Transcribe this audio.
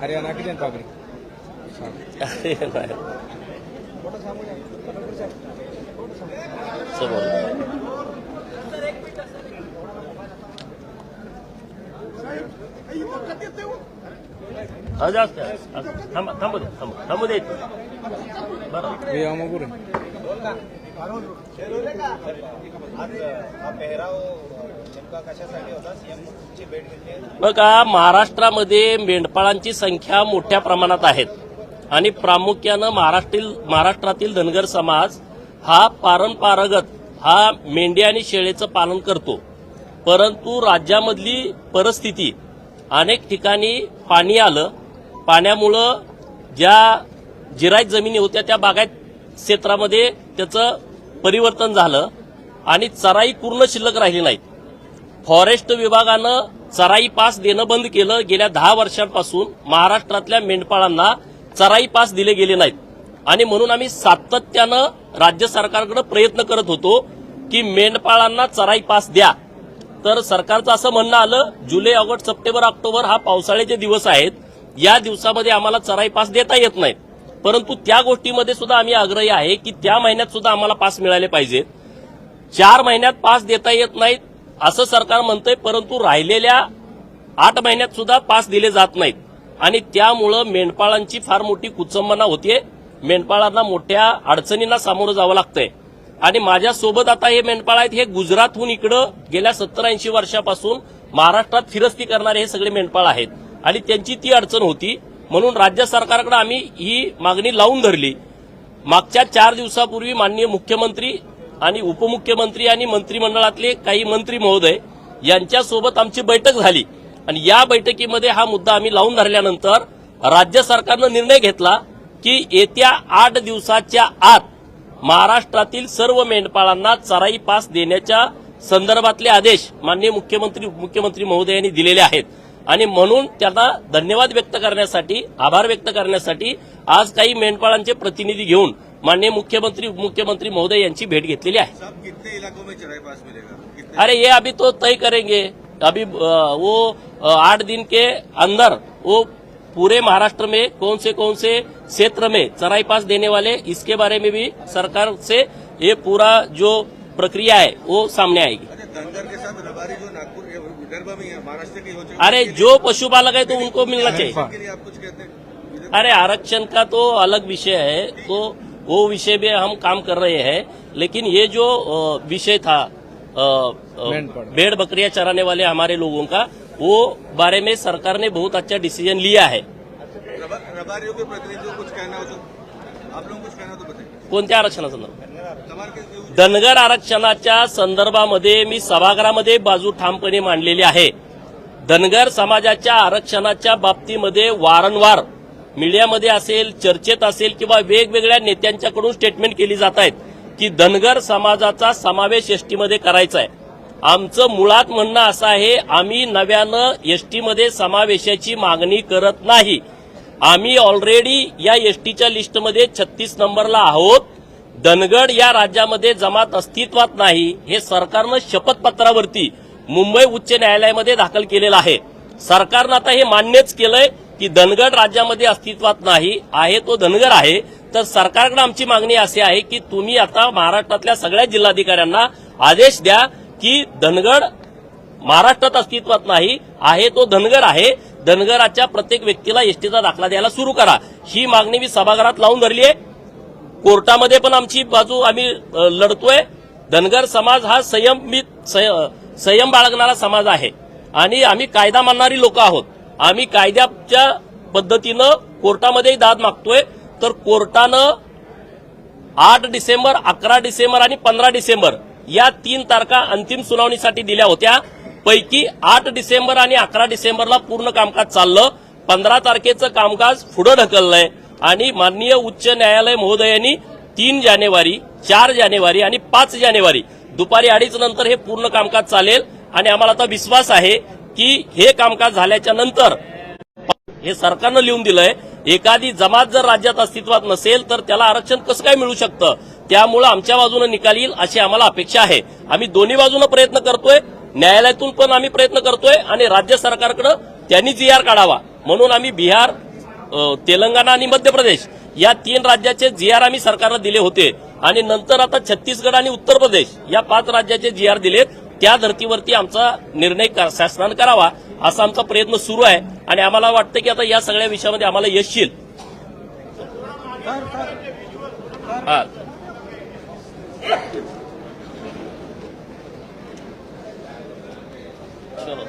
हरियाणा की जनता पार्टी थांबू थांबू दे थांबू थांबू दे आज हा पेहराव नेमका कशासाठी होता भेट घेतली बघा महाराष्ट्रामध्ये मेंढपाळांची संख्या मोठ्या प्रमाणात आहेत. आणि प्रामुख्यानं महाराष्ट्रील महाराष्ट्रातील धनगर समाज हा पारंपरागत हा मेंढी आणि शेळेचं पालन करतो. परंतु राज्यामधली परिस्थिती अनेक ठिकाणी पाणी आलं. पाण्यामुळं ज्या जिरायत जमिनी होत्या त्या बागायत क्षेत्रामध्ये त्याचं परिवर्तन झालं आणि चराई पूर्ण शिल्लक राहिली नाहीत. फॉरेस्ट विभागानं चराई पास देणं बंद केलं. गेल्या दहा वर्षांपासून महाराष्ट्रातल्या मेंढपाळांना चराई पास दिले गेले नाहीत. आणि म्हणून आम्ही सातत्यानं राज्य सरकारकडे प्रयत्न करत होतो की मेंढपाळांना चराई पास द्या. तर सरकारचं असं म्हणणं आलं जुलै ऑगस्ट सप्टेंबर ऑक्टोबर हा पावसाळ्याचे दिवस आहेत. या दिवसामध्ये आम्हाला चराई पास देता येत नाहीत. परंतु त्या गोष्टीमध्ये सुद्धा आम्ही आग्रही आहे की त्या महिन्यात सुद्धा आम्हाला पास मिळाले पाहिजेत चार महिन्यात पास देता येत नाहीत असं सरकार म्हणतंय परंतु राहिलेल्या आठ महिन्यात सुद्धा पास दिले जात नाहीत. आणि त्यामुळं मेंढपाळांची फार मोठी कुचंबना होतीये. मेंढपाळांना मोठ्या अडचणींना सामोरं जावं लागतंय. आणि माझ्यासोबत आता हे मेंढपाळ आहेत हे गुजरातहून इकडं गेल्या सत्तर ऐंशी वर्षापासून महाराष्ट्रात फिरस्ती करणारे हे सगळे मेंढपाळ आहेत. आणि त्यांची ती अडचण होती म्हणून राज्य सरकारकडे आम्ही ही मागणी लावून धरली. मागच्या चार दिवसापूर्वी माननीय मुख्यमंत्री आणि उपमुख्यमंत्री आणि मंत्रिमंडळातले काही मंत्री महोदय यांच्यासोबत आमची बैठक झाली. आणि या बैठकीमध्ये हा मुद्दा आम्ही लावून धरल्यानंतर राज्य सरकारनं निर्णय घेतला की येत्या आठ दिवसाच्या आत महाराष्ट्रातील सर्व मेंढपाळांना चराई पास देण्याच्या संदर्भातले आदेश माननीय मुख्यमंत्री उपमुख्यमंत्री महोदय यांनी दिलेले आहेत. आणि म्हणून त्यांना धन्यवाद व्यक्त करण्यासाठी आभार व्यक्त करण्यासाठी आज काही मेंढपाळांचे प्रतिनिधी घेऊन माननीय मुख्यमंत्री उपमुख्यमंत्री महोदय यांची भेट घेतलेली आहे. अरे ये अभी तो तय करेंगे। अभी वो आठ दिन के अंदर वो पूरे महाराष्ट्र में कौन से कौन से क्षेत्र में चराई पास देने वाले इसके बारे में भी सरकार से ये पूरा जो प्रक्रिया है वो सामने आएगी। के साथ रबारी जो नागपुर विदर्भ में महाराष्ट्र की हो अरे जो पशुपालक है तो उनको मिलना चाहिए। आप कुछ कहते हैं? अरे आरक्षण का तो अलग विषय है तो वो विषय में हम काम कर रहे हैं लेकिन ये जो विषय था। भेड़ बकरियाँ चराने वाले हमारे लोगों का वो बारे में सरकार ने बहुत अच्छा डिसीज़न लिया है। रबा- रबारियों के प्रतिनिधियों कुछ कहना हो तो आप लोगों कुछ कहना हो तो बताइए। कोणत्या आरक्षणासंदर्भात? धनगर आरक्षणाच्या संदर्भामध्ये मी सभागृहामध्ये बाजू ठामपणे मांडलेली आहे. धनगर समाजाच्या आरक्षणाच्या बाबतीमध्ये वारंवार मीडियामध्ये असेल चर्चेत असेल किंवा वेगवेगळ्या नेत्यांच्याकडून स्टेटमेंट केली जात आहेत की धनगर समाजाचा समावेश एसटीमध्ये करायचा आहे. आमचं मुळात म्हणणं असं आहे आम्ही नव्यानं एसटीमध्ये समावेशाची मागणी करत नाही. आम्ही ऑलरेडी या एसटीच्या लिस्टमध्ये छत्तीस नंबरला आहोत. धनगड या राज्यामध्ये जमात अस्तित्वात नाही हे सरकारनं शपथपत्रावरती मुंबई उच्च न्यायालयामध्ये दाखल केलेलं आहे. सरकारनं आता हे मान्यच केलंय की धनगड राज्यामध्ये अस्तित्वात नाही आहे तो धनगर आहे. तर सरकारकडे आमची मागणी अशी आहे की तुम्ही आता महाराष्ट्रातल्या सगळ्या जिल्हाधिकाऱ्यांना आदेश द्या की धनगड महाराष्ट्रात अस्तित्वात नाही आहे तो धनगर आहे. धनगराच्या प्रत्येक व्यक्तीला एसटीचा दाखला द्यायला सुरू करा. ही मागणी मी सभागृहात लावून धरली आहे. कोर्टामध्ये पण आमची बाजू आम्ही लढतोय. धनगर समाज हा संयमित सय- संयम बाळगणारा समाज आहे. आणि आम्ही कायदा मानणारी लोक आहोत. आम्ही कायद्याच्या पद्धतीनं कोर्टामध्येही दाद मागतोय. तर कोर्टानं आठ डिसेंबर अकरा डिसेंबर आणि पंधरा डिसेंबर या तीन तारखा अंतिम सुनावणीसाठी दिल्या होत्या. पैकी आठ डिसेंबर आणि अकरा डिसेंबरला पूर्ण कामकाज चाललं. पंधरा तारखेचं कामकाज पुढं ढकललंय. आणि माननीय उच्च न्यायालय महोदयांनी तीन जानेवारी चार जानेवारी आणि पाच जानेवारी दुपारी अडीच नंतर हे पूर्ण कामकाज चालेल. आणि आम्हाला आता विश्वास आहे की हे कामकाज झाल्याच्यानंतर हे सरकारनं लिहून दिलंय एखादी जमात जर राज्यात अस्तित्वात नसेल तर त्याला आरक्षण कसं काय मिळू शकतं? त्यामुळं आमच्या बाजूने निकाल येईल अशी आम्हाला अपेक्षा आहे. आम्ही दोन्ही बाजूने प्रयत्न करतोय न्यायालयातून पण आम्ही प्रयत्न करतोय आणि राज्य सरकारकडे त्यांनी जी आर काढावा. म्हणून आम्ही बिहार तेलंगणा आणि मध्य प्रदेश या तीन राज्याचे जी आर आम्ही सरकारला दिले होते. आणि नंतर आता छत्तीसगड आणि उत्तर प्रदेश या पाच राज्याचे जी आर दिलेत. त्या धर्तीवरती आमचा निर्णय शासनानं करावा असा आमचा प्रयत्न सुरू आहे. आणि आम्हाला वाटतं की आता या सगळ्या विषयामध्ये आम्हाला यश येईल. चलो.